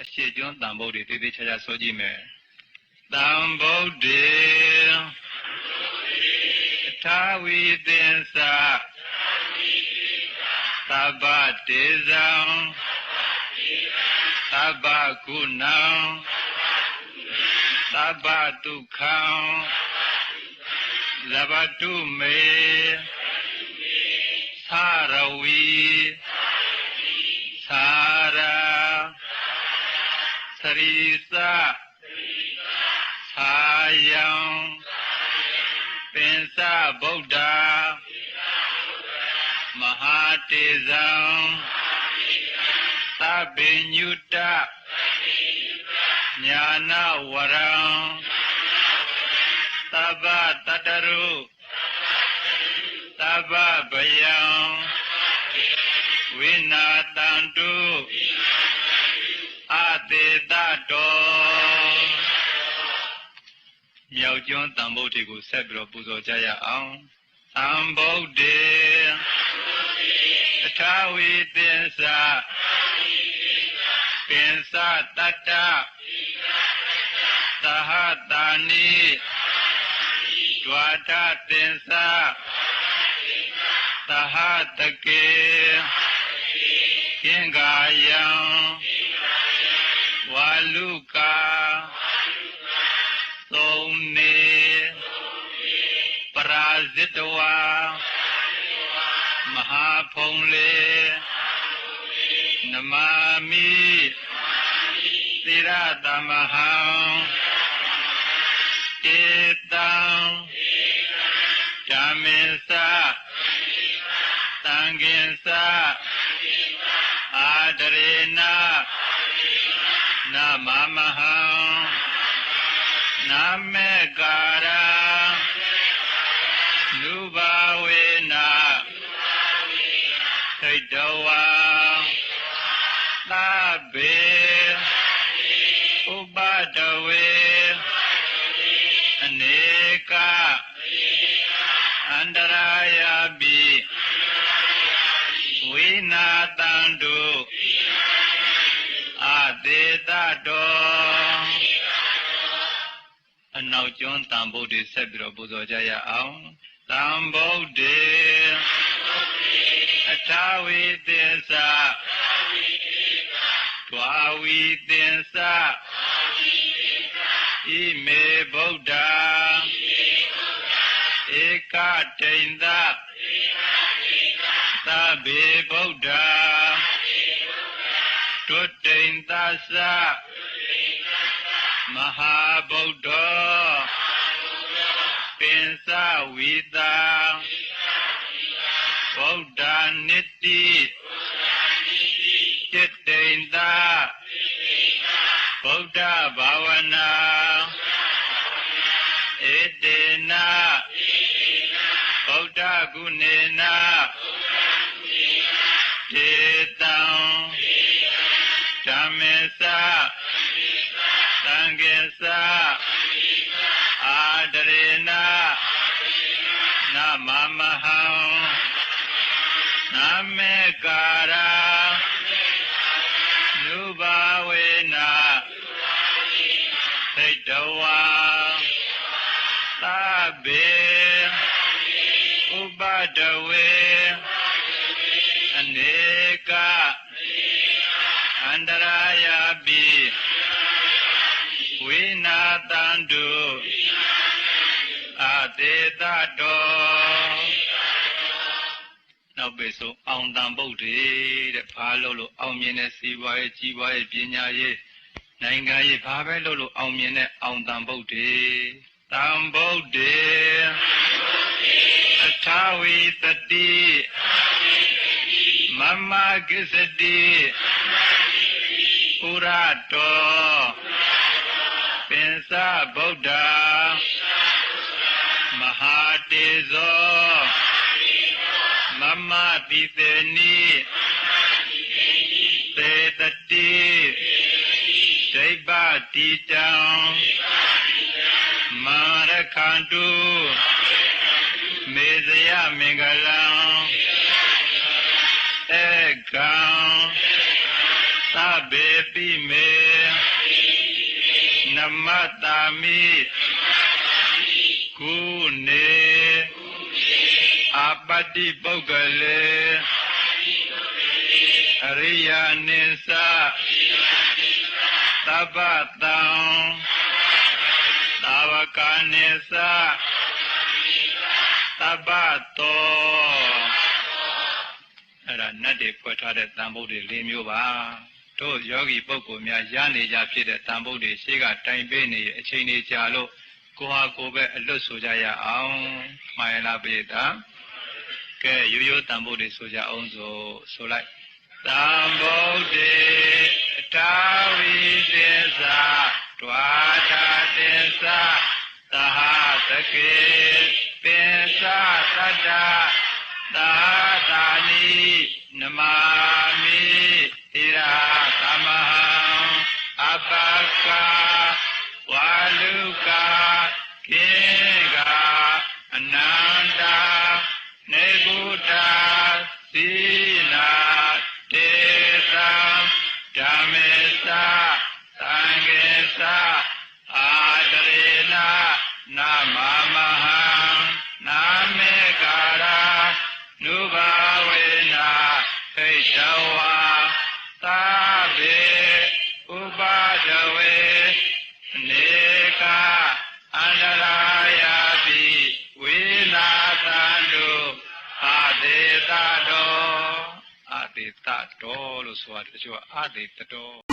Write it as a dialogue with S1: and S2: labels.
S1: အရှိကျွန်းတန်ဖို့တွေတည်တည်ချာချာဆိုကြည့်မယ်တန်ဖို့တွေထာဝီသင်္စာသဗ္ဗတေဇံသဗ္ဗကုဏံသဗ္ဗဒုက္ခံလဘတုမေသာရ ရိသသာယံပင်စဗုဒ္ဓမဟာတေဇံသဗ္ဗညုတညာနာဝရံသဗ္ဗတတရုသဗ္ဗဗယံဝိနာတန္တုအတေတတော မြောက်ကျွန်းတန်ဖို့တွေကိုဆက်ပြီးတော့ပူဇော်ကြရအောင်သံဗုဒ္ဓေအထာဝိသင်္စာပင်စတတ္တသဟတာနိဒွါထသင်္စာသဟတကေကင်္ဂာယံဝါလူကာ တဝါမဟာဖုံလေနမမိသီရတမဟံတေတံဓမ္မေသသံဃင်္စအာဒရေနနမမဟံနမေကာရာ နုဘာဝေနသိတဝါသဗ္ဗေဥပဒဝေအနေကအန္တရာယပိဝိနာတန္တုအတေတတောအနောက်ကျွန်းတန်ဗုဒ္ဓဆက်ပြီးတော့ပူဇော်ကြရအောင် တန်ဗုဒ္ဓေအထာဝိသင်္စာဒွာဝီသင်္စာဣမေဗုဒ္ဓဧကတိန်သသဗ္ဗေဗုဒ္ဓတုတိန်သသမဟာဗုဒ္ဓ ပင်စဝိတာဗုဒ္ဓနိတိจิตတိန်သဗုဒ္ဓဘာဝနာဧတေနဗုဒ္ဓဂုဏေနတေတံဓမ္မေသသံဃေသ အာဒရေနနမမဟံနမေကာရာနုဘာဝေနသိတဝါသဗ္ဗေဥပဒဝေအနေကအန္တရာယပိ အတေတတောနောက်ပေဆိုအောင်တန်ပုတ်တွေတဲ့ဘာလို့လို့အောင်မြင်တဲ့စီးပွားရေးကြီးပွားရေးပညာရေးနိုင်ငံရေးဘာပဲလို့လို့အောင်မြင်တဲ့အောင်တန်ပုတ်တွေတန်ပုတ်တွေအထာဝိတတိမမကိစ္စတိဥရတောပင်စဗုဒ္ဓ မတိသေနိသေတတိဒိဗ္ဗတိတံမာရခန္တုမေဇယမင်္ဂလံဧကံသဗ္ဗေပိမေနမတ္တာမိကုနေ အပတ္တိပုဂ္ဂလေအရိယာနိသသဗ္ဗတံသာဝကနိသသဗ္ဗတောအဲ့ဒါနတ်တွေဖွဲ့ထားတဲ့တန်ဖို့တွေ၄မျိုးပါတို့ယောဂီပုဂ္ဂိုလ်များရနေကြဖြစ်တဲ့တန်ဖို့တွေရှေ့ကတိုင်ပေးနေအချိန်ကြီးကြာလို့ကိုဟာကိုပဲအလွတ်ဆိုကြရအောင်မှားရလားပိဒါ ကဲရိုးရိုးတန်ဖို့တွေဆိုကြအောင်ဆိုဆိုလိုက်တန်ဖို့တွေအတာဝိသေသဒွါတာတေသသဟတကေပင်စသတ္တသာသာနိနမာမိသီရာသမဟံအပကာဝါလူကာကေကအနန္တာနေဗုဒ္ဓသီနာတေသံ ဓမ္မေသသံဃေသအာတရေနာနာမမဟံနာမေကာရာနုဘာဝေနာခိတဝါသာဘေဥပါဒဝေနေကအန္တရာယာတိဝိနာသန္တုအာဒေတတော်အာဒေ တတော်လို့ဆိုရတယ်တချို့အာဒေတတော်